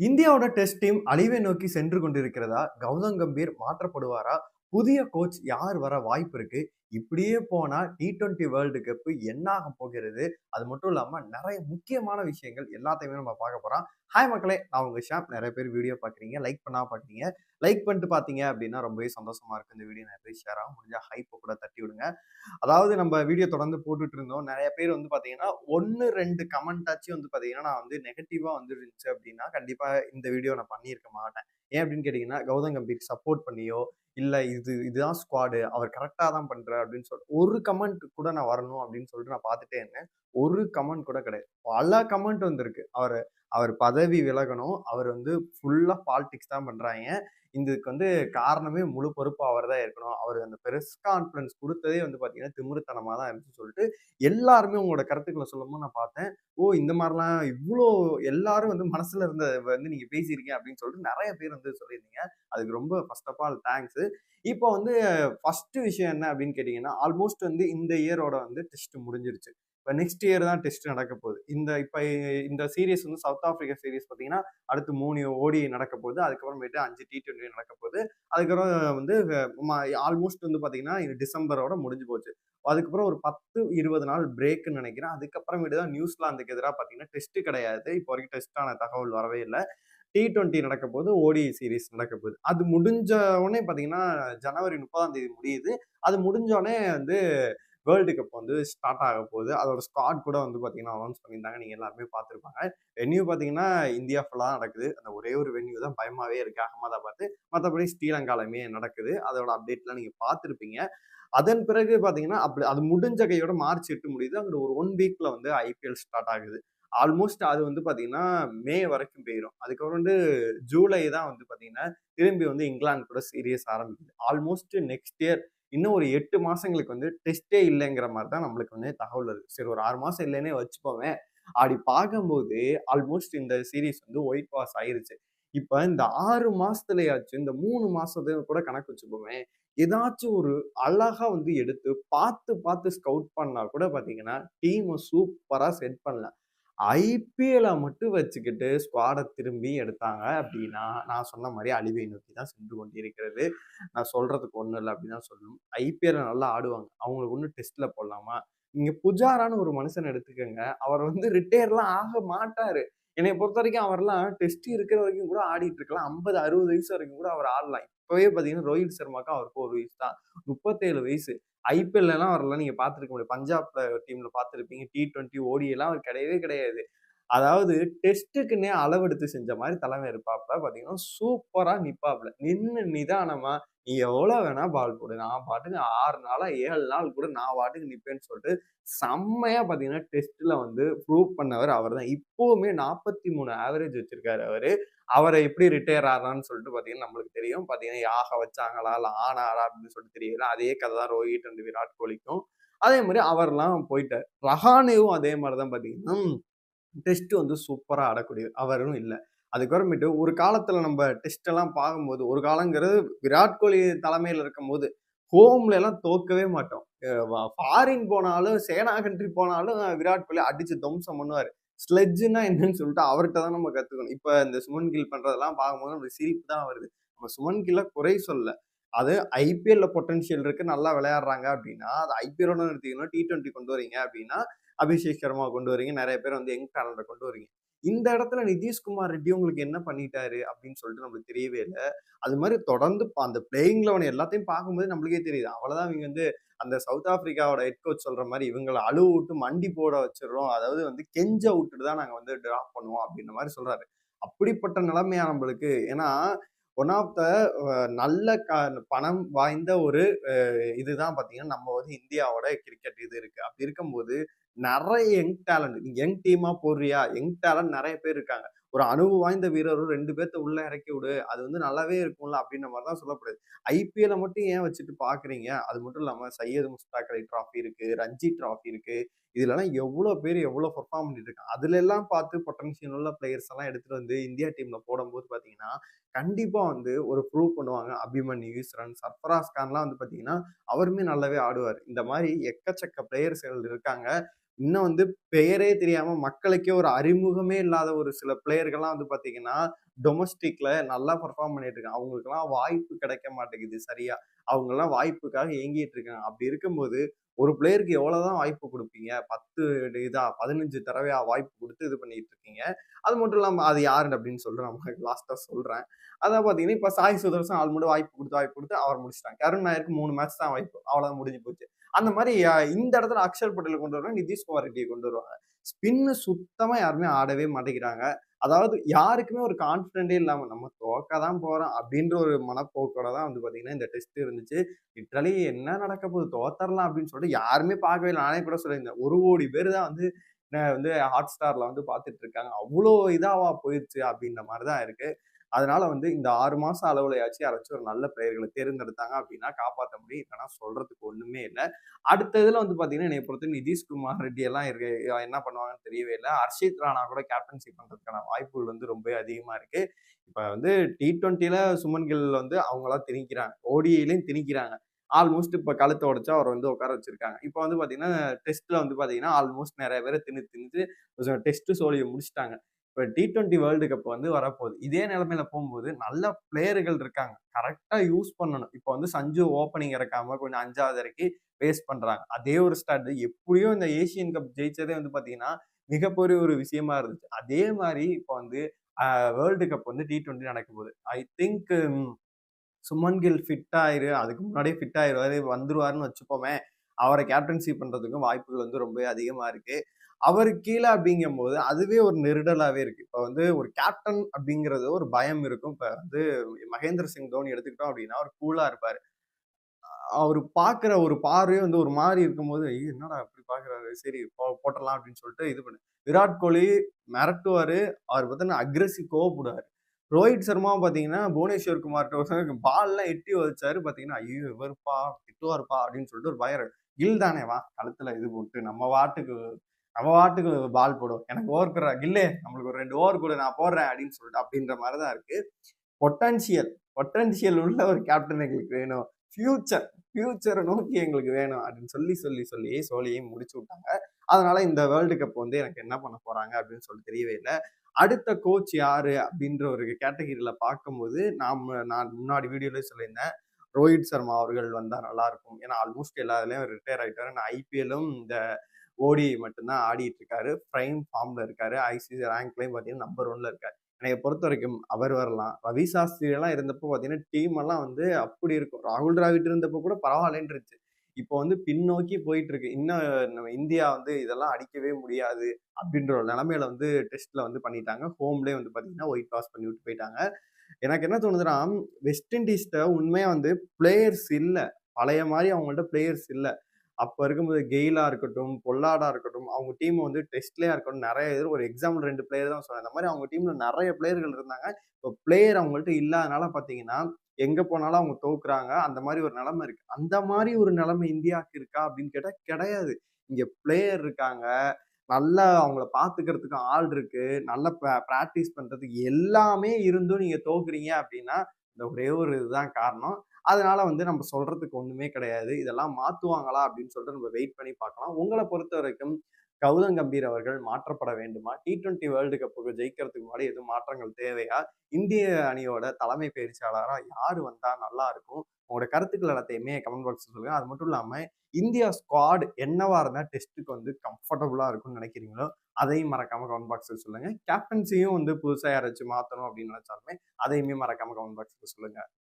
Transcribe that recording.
இந்தியாவோட test team அழிவை நோக்கி சென்று கொண்டிருக்கிறதா கௌதம் கம்பீர் மாற்றப்படுவாரா? புதிய கோச் யார் வர வாய்ப்பு இருக்கு? இப்படியே போனால் டி டுவெண்ட்டி வேர்ல்டு கப்பு என்ன ஆக போகிறது? அது மட்டும் இல்லாமல் நிறைய முக்கியமான விஷயங்கள் எல்லாத்தையுமே நம்ம பார்க்க போகிறோம் ஹாய் மக்களே நான் உங்கள் ஷாப் நிறைய பேர் வீடியோ பார்க்குறீங்க. லைக் பண்ணா பார்க்குறீங்க. லைக் பண்ணிட்டு பார்த்தீங்க அப்படின்னா ரொம்பவே சந்தோஷமாக இருக்குது இந்த வீடியோ நிறைய ஷேர் ஆகும். முடிஞ்சால் ஹைப்பை கூட தட்டி விடுங்க. அதாவது நம்ம வீடியோ தொடர்ந்து போட்டுட்டு இருந்தோம். நிறைய பேர் வந்து பார்த்தீங்கன்னா ஒன்று ரெண்டு கமெண்ட்டாச்சும் வந்து பார்த்தீங்கன்னா நான் வந்து நெகட்டிவாக வந்துருந்துச்சு அப்படின்னா கண்டிப்பாக இந்த வீடியோ நான் பண்ணியிருக்க மாட்டேன். ஏன் அப்படின்னு கேட்டிங்கன்னா கௌதம் கம்பீர் சப்போர்ட் பண்ணியோ இல்லை இது இதுதான் ஸ்குவாடு அவர் கரெக்டாக தான் பண்ணுற அப்படின்னு சொல்லிட்டு ஒரு கமெண்ட் கூட நான் வரணும் அப்படின்னு சொல்லிட்டு நான் பார்த்துட்டே இருந்தேன். ஒரு கமெண்ட் கூட கிடையாது. பல கமெண்ட் வந்திருக்கு. அவர் அவர் பதவி விலகணும். அவர் வந்து ஃபுல்லாக பாலிடிக்ஸ் தான் பண்ணுறாங்க இதுக்கு வந்து காரணமே முழு பொறுப்பு அவர் தான் இருக்கணும் அவர் அந்த பெருஸ் கான்ஃபரன்ஸ் கொடுத்ததே வந்து பார்த்தீங்கன்னா திமிருத்தனமாக தான் இருந்துச்சு சொல்லிட்டு எல்லாருமே உங்களோட கருத்துக்களை சொல்லும்போது நான் பார்த்தேன். ஓ இந்த மாதிரிலாம் இவ்வளோ எல்லாரும் வந்து மனசில் இருந்த வந்து நீங்கள் பேசியிருக்கீங்க அப்படின்னு சொல்லிட்டு நிறைய பேர் வந்து சொல்லியிருந்தீங்க. அதுக்கு ரொம்ப ஃபர்ஸ்ட் ஆஃப் ஆல் தேங்க்ஸு இப்போ வந்து ஃபஸ்ட்டு விஷயம் என்ன அப்படின்னு கேட்டிங்கன்னா ஆல்மோஸ்ட் வந்து இந்த இயரோட வந்து டெஸ்ட் முடிஞ்சிருச்சு. இப்போ நெக்ஸ்ட் இயர் தான் டெஸ்ட் நடக்க போகுது. இந்த இப்போ இந்த சீரீஸ் வந்து சவுத் ஆஃப்ரிக்கா சீரீஸ் பார்த்தீங்கன்னா அடுத்து மூணு ஓடி நடக்க போகுது. அதுக்கப்புறமேட்டு அஞ்சு டி டுவெண்ட்டி நடக்க போகுது. அதுக்கப்புறம் வந்து ஆல்மோஸ்ட் வந்து பார்த்தீங்கன்னா டிசம்பரோட முடிஞ்சு போச்சு. அதுக்கப்புறம் ஒரு பத்து இருபது நாள் பிரேக்குன்னு நினைக்கிறேன். அதுக்கப்புறமேட்டு தான் நியூசிலாந்துக்கு எதிராக பார்த்தீங்கன்னா டெஸ்ட் கிடையாது. இப்போ வரைக்கும் டெஸ்டான தகவல் வரவே இல்லை. டி டுவெண்ட்டி நடக்க போது ஓடி சீரீஸ் நடக்க போகுது. அது முடிஞ்ச உடனே பார்த்தீங்கன்னா ஜனவரி முப்பதாம் தேதி முடியுது. அது முடிஞ்சோடனே வந்து வேர்ல்டு கப் வந்து ஸ்டார்ட் ஆக போகுது. அதோட ஸ்காட் கூட வந்து பார்த்தீங்கன்னா அனௌன்ஸ் பண்ணியிருந்தாங்க. நீங்கள் எல்லாருமே பார்த்துருப்பாங்க. வென்யூ பார்த்தீங்கன்னா இந்தியா ஃபுல்லாக நடக்குது. அந்த ஒரே ஒரு வென்யூ தான். பயமாகவே இருக்குது அகமதாபாத் மற்றபடி ஸ்ரீலங்காலுமே நடக்குது. அதோட அப்டேட்லாம் நீங்கள் பார்த்துருப்பீங்க. அதன் பிறகு பார்த்தீங்கன்னா அப்படி அது முடிஞ்ச கையோட மார்ச் எட்டு முடியுது. அங்கே ஒரு ஒன் வீக்கில் வந்து ஐபிஎல் ஸ்டார்ட் ஆகுது. ஆல்மோஸ்ட் அது வந்து பார்த்தீங்கன்னா மே வரைக்கும் போயிடும் அதுக்கப்புறம் வந்து ஜூலை தான் வந்து பார்த்தீங்கன்னா திரும்பி வந்து இங்கிலாந்து கூட சீரியஸ் ஆரம்பிக்குது. ஆல்மோஸ்ட் நெக்ஸ்ட் இயர் இன்னும் ஒரு எட்டு மாசங்களுக்கு வந்து டெஸ்டே இல்லைங்கிற மாதிரி தான் நம்மளுக்கு வந்து தகவல் இருக்கு சரி ஒரு ஆறு மாசம் இல்லைன்னே வச்சுப்போவேன் அப்படி பார்க்கும்போது ஆல்மோஸ்ட் இந்த சீரீஸ் வந்து ஒயிட் வாஷ் ஆயிருச்சு. இப்ப இந்த ஆறு மாசத்துலயாச்சும் இந்த மூணு மாசத்தையும் கூட கணக்கு வச்சுப்போமே. ஏதாச்சும் ஒரு அழகா வந்து எடுத்து பார்த்து பார்த்து ஸ்கவுட் பண்ணா கூட பாத்தீங்கன்னா டீமை சூப்பரா செட் பண்ணலாம். ஐபிஎல்லை மட்டும் வச்சுக்கிட்டு ஸ்குவாடை திரும்பி எடுத்தாங்க அப்படின்னா நான் சொன்ன மாதிரி அழிவை நோக்கி தான் சென்று கொண்டு இருக்கிறது நான் சொல்கிறதுக்கு ஒன்றும் இல்லை அப்படின்னு தான் சொல்லணும். ஐபிஎல்ல நல்லா ஆடுவாங்க. அவங்களுக்கு ஒன்றும் டெஸ்ட்டில் போடலாமா? நீங்கள் புஜாரான்னு ஒரு மனுஷன் எடுத்துக்கோங்க. அவர் வந்து ரிட்டையர்லாம் ஆக மாட்டார். என்னை பொறுத்த வரைக்கும் அவர்லாம் டெஸ்ட் இருக்கிற வரைக்கும் கூட ஆடிட்டு இருக்கலாம். ஐம்பது அறுபது வயசு வரைக்கும் கூட அவர் ஆடலாம். இப்பவே பார்த்தீங்கன்னா ரோஹித் சர்மாக்கும் அவருக்கு ஒரு வயசு தான். முப்பத்தேழு வயசு. ஐபிஎல்லாம் அவரெல்லாம் நீங்கள் பார்த்துருக்க முடியும். பஞ்சாப் டீம்ல பார்த்துருப்பீங்க டி டுவெண்ட்டி ஓடி எல்லாம் அவர் கிடையவே கிடையாது. அதாவது டெஸ்ட்டுக்குன்னே அளவெடுத்து செஞ்ச மாதிரி தலைமை இருப்பாப்ல. பார்த்தீங்கன்னா சூப்பராக நிற்பாப்ல நின்று நிதானமாக நீ எவ்வளோ வேணா பால் போடு. நான் பாட்டுக்கு ஆறு நாளா ஏழு நாள் கூட நான் பாட்டுக்கு நிற்பேன்னு சொல்லிட்டு செம்மையா பார்த்தீங்கன்னா டெஸ்ட்ல வந்து ப்ரூவ் பண்ணவர் அவர் தான் இப்போவுமே நாற்பத்தி மூணு ஆவரேஜ் வச்சிருக்காரு அவரு. அவரை எப்படி ரிட்டையர் ஆகிறான்னு சொல்லிட்டு பார்த்தீங்கன்னா நம்மளுக்கு தெரியும். பார்த்தீங்கன்னா யாக வச்சாங்களா இல்லை ஆனாரா அப்படின்னு சொல்லிட்டு தெரியல. அதே கதை தான் ரோஹித் அண்ட் விராட் கோலிக்கும். அதே மாதிரி அவர்லாம் போயிட்டார். ரஹானேவும் அதே மாதிரி தான் பார்த்தீங்கன்னா டெஸ்ட் வந்து சூப்பராக ஆடக்கூடிய அவரும் இல்லை. அதுக்கப்புறமேட்டு ஒரு காலத்தில் நம்ம டெஸ்ட் எல்லாம் பார்க்கும்போது ஒரு காலங்கிறது விராட் கோலி தலைமையில் இருக்கும் போது ஹோம்ல எல்லாம் தோக்கவே மாட்டோம். ஃபாரின் போனாலும் சேனா கண்ட்ரி போனாலும் விராட் கோலி அடிச்சு துவம்சம் பண்ணுவார். ஸ்லெட்ஜுன்னா என்னன்னு சொல்லிட்டு அவர்கிட்ட தான் நம்ம கற்றுக்கணும் இப்போ இந்த சுமன் கில் பண்ணுறதெல்லாம் பார்க்கும்போது நம்ம சிரிப்பு தான் வருது. நம்ம சுமன் கில்ல குறை சொல்ல அது ஐபிஎல்ல பொட்டன்ஷியல் இருக்கு நல்லா விளையாடுறாங்க அப்படின்னா அது ஐபிஎல்லோட நிறுத்திக்கணும் டி டுவெண்ட்டி கொண்டு வரீங்க அப்படின்னா அபிஷேக் சர்மா கொண்டு வரீங்க. நிறைய பேர் வந்து யங் டேலண்ட்டை கொண்டு வரீங்க. இந்த இடத்துல நிதிஷ்குமார் ரெட்டி உங்களுக்கு என்ன பண்ணிட்டாரு அப்படின்னு சொல்லிட்டு நம்மளுக்கு தெரியவே இல்லை. அது மாதிரி தொடர்ந்து அந்த பிளேயிங் லெவன் எல்லாத்தையும் பார்க்கும்போது நம்மளுக்கே தெரியுது. அவ்வளவுதான் இவங்க வந்து அந்த சவுத் ஆப்பிரிக்காவோட ஹெட் கோச் சொல்ற மாதிரி இவங்களை அழுவு விட்டு மண்டி போட வச்சிடறோம். அதாவது வந்து கெஞ்ச விட்டுட்டு தான் நாங்கள் வந்து டிராப் பண்ணுவோம் அப்படின்ற மாதிரி சொல்றாரு. அப்படிப்பட்ட நிலைமையா நம்மளுக்கு ஏன்னா ஒன் ஆஃப் த நல்ல க பணம் வாய்ந்த ஒரு இதுதான் பார்த்தீங்கன்னா நம்ம வந்து இந்தியாவோட கிரிக்கெட் இது இருக்கு. அப்படி இருக்கும்போது நிறைய யங் டேலண்ட் யங் டீமா போடுறியா யங் டேலண்ட் நிறைய பேர் இருக்காங்க. ஒரு அனுபவம் வாய்ந்த வீரரும் ரெண்டு பேர்த்த உள்ள இறக்கி விடு. அது வந்து நல்லாவே இருக்கும்ல அப்படின்ற மாதிரி தான் சொல்லப்படுது. ஐபிஎல்ல மட்டும் ஏன் வச்சுட்டு பாக்குறீங்க? அது மட்டும் இல்லாம சையது முஸ்தாக் அலி ட்ராஃபி இருக்கு ரஞ்சி ட்ராஃபி இருக்கு. இதுலலாம் எவ்வளவு பேர் எவ்வளவு பெர்ஃபார்ம் பண்ணிட்டு இருக்காங்க. அதுல எல்லாம் பார்த்து பொட்டன்ஷியல் உள்ள பிளேயர்ஸ் எல்லாம் எடுத்துட்டு வந்து இந்தியா டீம்ல போடும்போது பாத்தீங்கன்னா கண்டிப்பா வந்து ஒரு ப்ரூவ் பண்ணுவாங்க. அபிமன்யு ஈஸ்வரன் சர்ஃபராஸ் கான்லாம் வந்து பாத்தீங்கன்னா அவருமே நல்லாவே ஆடுவார். இந்த மாதிரி எக்கச்சக்க பிளேயர்ஸ்கள் இருக்காங்க. இன்னும் வந்து பெயரே தெரியாம மக்களுக்கே ஒரு அறிமுகமே இல்லாத ஒரு சில பிளேயர்கள்லாம் வந்து பாத்தீங்கன்னா டொமஸ்டிக்ல நல்லா பர்ஃபார்ம் பண்ணிட்டு இருக்காங்க. அவங்களுக்குலாம் வாய்ப்பு கிடைக்க மாட்டேங்குது சரியா? அவங்கெல்லாம் வாய்ப்புக்காக ஏங்கிட்டு இருக்காங்க. அப்படி இருக்கும்போது ஒரு பிளேயருக்கு எவ்வளவுதான் வாய்ப்பு கொடுப்பீங்க? பத்து இதா பதினஞ்சு தடவையா வாய்ப்பு கொடுத்து இது பண்ணிட்டு இருக்கீங்க. அது மட்டும் இல்லாம அது யாரு அப்படின்னு சொல்லிட்டு நம்ம லாஸ்டா சொல்றேன். அதான் பாத்தீங்கன்னா இப்ப சாய் சுதர்சன் ஆள் மட்டும் வாய்ப்பு கொடுத்து வாய்ப்பு கொடுத்து அவர் முடிச்சிட்டாங்க. கருண் நாயருக்கு மூணு மேட்ச் தான் வாய்ப்பு. அவ்வளவுதான் முடிஞ்சு போச்சு. அந்த மாதிரி இந்த இடத்துல அக்ஷர் பட்டேல் கொண்டு வருவாங்க நிதிஷ்குமார் ரெட்டியை கொண்டு வருவாங்க. ஸ்பின்னு சுத்தமா யாருமே ஆடவே மாட்டேங்கிறாங்க. அதாவது யாருக்குமே ஒரு கான்ஃபிடென்ட்டே இல்லாம நம்ம தோக்க தான் போறோம் அப்படின்ற ஒரு மனப்போக்கோட தான் வந்து பாத்தீங்கன்னா இந்த டெஸ்ட் இருந்துச்சு. லிட்டரலி என்ன நடக்க போகுது தோத்தரலாம் அப்படின்னு சொல்லிட்டு யாருமே பார்க்கவே இல்லை. நானே கூட சொல்லியிருந்தேன் ஒரு கோடி பேர் தான் வந்து வந்து ஹாட் ஸ்டார்ல வந்து பார்த்துட்டு இருக்காங்க. அவ்வளோ இதாவா போயிடுச்சு அப்படின்ற மாதிரி தான் இருக்கு. அதனால வந்து இந்த ஆறு மாசம் அளவுலையாச்சு யாராச்சும் ஒரு நல்ல பிளேயர்களை தேர்ந்தெடுத்தாங்க அப்படின்னா காப்பாற்ற முடியும். இல்லைன்னா சொல்றதுக்கு ஒண்ணுமே இல்லை. அடுத்த இதுல வந்து பாத்தீங்கன்னா என்னை பொறுத்த நிதிஷ்குமார் ரெட்டி எல்லாம் இருக்கு என்ன பண்ணுவாங்கன்னு தெரியவே இல்லை. ஹர்ஷித் ராணா கூட கேப்டன்சி பண்றதுக்கான வாய்ப்புகள் வந்து ரொம்ப அதிகமா இருக்கு. இப்ப வந்து டி ட்வெண்ட்டில சுமன் கில் வந்து அவங்களாம் திணிக்கிறாங்க. ஓடியிலையும் திணிக்கிறாங்க. ஆல்மோஸ்ட் இப்போ கழுத்தை உடச்சா அவர் வந்து உட்கார வச்சிருக்காங்க. இப்போ வந்து பார்த்தீங்கன்னா டெஸ்ட்டில் வந்து பார்த்தீங்கன்னா ஆல்மோஸ்ட் நிறைய பேர் திணி திணித்து டெஸ்ட்டு சோழியை முடிச்சிட்டாங்க. இப்போ டி டுவெண்ட்டி வேர்ல்டு கப் வந்து வரப்போகுது. இதே நிலமையில போகும்போது நல்ல பிளேயர்கள் இருக்காங்க. கரெக்டாக யூஸ் பண்ணணும். இப்போ வந்து சஞ்சு ஓப்பனிங் இறக்காம கொஞ்சம் அஞ்சாவது இறக்கி வேஸ்ட் பண்ணுறாங்க அதே ஒரு ஸ்டார்ட் எப்படியோ இந்த ஏசியன் கப் ஜெயிச்சதே வந்து பார்த்தீங்கன்னா மிகப்பெரிய ஒரு விஷயமா இருந்துச்சு. அதே மாதிரி இப்போ வந்து வேர்ல்டு கப் வந்து டி டுவெண்ட்டி நடக்க போகுது. I think Shubman Gill fit ஆயிரு அதுக்கு முன்னாடியே ஃபிட் ஆயிடுவாரு வந்துருவாருன்னு வச்சுப்போமே அவரை கேப்டன்சி பண்ணுறதுக்கும் வாய்ப்புகள் வந்து ரொம்ப அதிகமாக இருக்குது அவர் கீழே அப்படிங்கும்போது அதுவே ஒரு நெருடலாகவே இருக்கு. இப்போ வந்து ஒரு கேப்டன் அப்படிங்கிறது ஒரு பயம் இருக்கும். இப்போ வந்து மகேந்திர சிங் தோனி எடுத்துக்கிட்டோம் அப்படின்னா அவர் கூலாக இருப்பார். அவர் பார்க்குற ஒரு பார்வையே வந்து ஒரு மாதிரி இருக்கும்போது ஐயோ என்னடா அப்படி பார்க்குறாரு சரி போ போட்டலாம் அப்படின்னு சொல்லிட்டு இது பண்ணு. விராட் கோலி மிரட்டுவார். அவர் பார்த்தீங்கன்னா அக்ரெசிவ் கோவப்படுவார். ரோஹித் சர்மா பார்த்தீங்கன்னா புவனேஸ்வர் குமார்கிட்ட பால்லாம் எட்டி வச்சாரு பார்த்தீங்கன்னா ஐயோ இவருப்பா திட்டுவார்ப்பா அப்படின்னு சொல்லிட்டு ஒரு பயம் கில் தானே வா களத்தில் இது போட்டு நம்ம வாட்டுக்கு நம்ம வாட்டுக்கு பால் போடும் எனக்கு ஓவர் கொடுறா கில்லே நம்மளுக்கு ஒரு ரெண்டு ஓவர் கொடு நான் போடுறேன் அப்படின்னு சொல்லிட்டு அப்படின்ற மாதிரி தான் இருக்கு. பொட்டன்ஷியல் பொட்டன்ஷியல் உள்ள ஒரு கேப்டன் எங்களுக்கு வேணும். ஃபியூச்சர் ஃபியூச்சரை நோக்கி எங்களுக்கு வேணும் அப்படின்னு சொல்லி சொல்லி சொல்லி சோழியையும் முடிச்சு விட்டாங்க. அதனால இந்த வேர்ல்டு கப் வந்து எனக்கு என்ன பண்ண போறாங்க அப்படின்னு சொல்லி தெரியவே இல்லை. அடுத்த கோச் யாரு அப்படின்ற ஒரு கேட்டகிரியில் பார்க்கும்போது நாம் நான் முன்னாடி வீடியோலேயே சொல்லியிருந்தேன். ரோஹித் சர்மா அவர்கள் வந்தால் நல்லா இருக்கும் ஏன்னா ஆல்மோஸ்ட் எல்லா இதுலயும் ரிட்டையர் ஆகிட்டார் நான் ஐபிஎல்லும் இந்த ஓடி மட்டும்தான் ஆடிட்டு இருக்காரு. பிரைம் ஃபார்ம்ல இருக்காரு ஐசிசி ரேங்க்லையும் பார்த்தீங்கன்னா நம்பர் ஒன்ல இருக்காரு. என்னைய பொறுத்த வரைக்கும் அவர் வரலாம். ரவி சாஸ்திரியெல்லாம் இருந்தப்போ பார்த்தீங்கன்னா டீம் எல்லாம் வந்து அப்படி இருக்கும். ராகுல் டிராவிட் இருந்தப்போ கூட பரவாயில்லன்னு இருந்துச்சு இப்போ வந்து பின்னோக்கி போயிட்டு இருக்கு இன்னும் நம்ம இந்தியா வந்து இதெல்லாம் அடிக்கவே முடியாது அப்படின்ற ஒரு நிலைமையில வந்து டெஸ்ட்ல வந்து பண்ணிட்டாங்க. ஹோம்லேயே வந்து பார்த்தீங்கன்னா ஒயிட் வாஷ் பண்ணி விட்டு போயிட்டாங்க. எனக்கு என்ன தோணுதுன்னா வெஸ்ட் இண்டீஸ்ட உண்மையா வந்து பிளேயர்ஸ் இல்லை. பழைய மாதிரி அவங்கள்ட்ட பிளேயர்ஸ் இல்லை. அப்போ இருக்கும்போது கெயிலா இருக்கட்டும் பொல்லாடா இருக்கட்டும் அவங்க டீம் வந்து டெஸ்ட்லேயா இருக்கட்டும் நிறைய இது ஒரு எக்ஸாம்பிள் ரெண்டு பிளேயர் தான் சொன்னேன். அந்த மாதிரி அவங்க டீம்ல நிறைய பிளேயர்கள் இருந்தாங்க. இப்போ பிளேயர் அவங்கள்ட்ட இல்லாதனால பாத்தீங்கன்னா எங்க போனாலும் அவங்க தோக்குறாங்க. அந்த மாதிரி ஒரு நிலைமை இருக்கு. அந்த மாதிரி ஒரு நிலைமை இந்தியாவுக்கு இருக்கா அப்படின்னு கேட்டால் கிடையாது. இங்க பிளேயர் இருக்காங்க. நல்லா அவங்கள பார்த்துக்கிறதுக்கு ஆள் இருக்கு. நல்லா ப்ராக்டிஸ் பண்றதுக்கு எல்லாமே இருந்தும் நீங்க தோக்குறீங்க அப்படின்னா இந்த ஒரே ஒரு இதுதான் காரணம். அதனால வந்து நம்ம சொல்றதுக்கு ஒண்ணுமே கிடையாது. இதெல்லாம் மாத்துவாங்களா அப்படின்னு சொல்லிட்டு நம்ம வெயிட் பண்ணி பார்க்கலாம். உங்களை பொறுத்த வரைக்கும் கௌதம் கம்பீர் அவர்கள் மாற்றப்பட வேண்டுமா? டி டுவெண்ட்டி வேர்ல்டு கப்புக்கு ஜெயிக்கிறதுக்கு முன்னாடி எதுவும் மாற்றங்கள் தேவையா? இந்திய அணியோட தலைமை பயிற்சியாளராக யார் வந்தால் நல்லா இருக்கும்? உங்களோட கருத்துக்கள் எல்லாத்தையுமே கமெண்ட் பாக்ஸ் சொல்லுங்க. அது மட்டும் இல்லாமல் இந்தியா ஸ்குவாட் என்னவா இருந்தால் டெஸ்ட்டுக்கு வந்து கம்ஃபர்டபுளாக இருக்கும்னு நினைக்கிறீங்களோ அதையும் மறக்காம கமெண்ட் பாக்ஸில் சொல்லுங்க. கேப்டன்சியும் வந்து புதுசாக யாராச்சும் மாற்றணும் அப்படின்னு நினைச்சாலுமே அதையுமே மறக்காம கமெண்ட் பாக்ஸில் சொல்லுங்க.